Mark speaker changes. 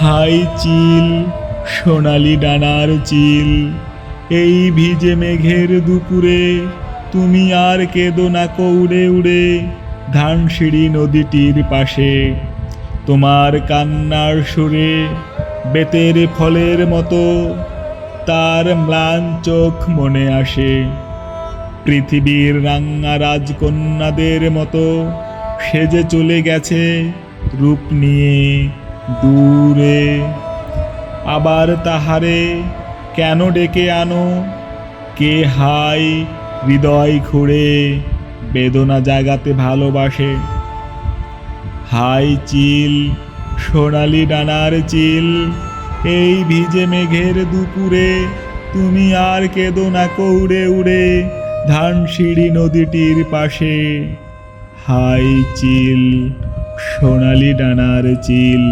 Speaker 1: High চিল, সোনালি ডানার চিল। এই ভিজে মেঘের দুপুরে তুমি আর কেঁদো না উড়ে উড়ে ধানসিঁড়ি নদীটির পাশে। তোমার কান্নার সুরে বেতের ফলের মতো তার ম্লান চোখ মনে আসে। পৃথিবীর রাঙ্গা রাজকন্যাদের মতো সেজে চলে গেছে রূপ নিয়ে। দূরে। আবার তাহারে কেন ডেকে আনো? কে হাই হৃদয় খুঁড়ে বেদনা জাগাতে ভালোবাসে। হাই চিল, সোনালি ডানার চিল, এই ভিজে মেঘের দুপুরে তুমি আর কেঁদো না কৌড়ে উড়ে ধানসিঁড়ি নদীটির পাশে। হাই চিল সোনালি ডানার চিল।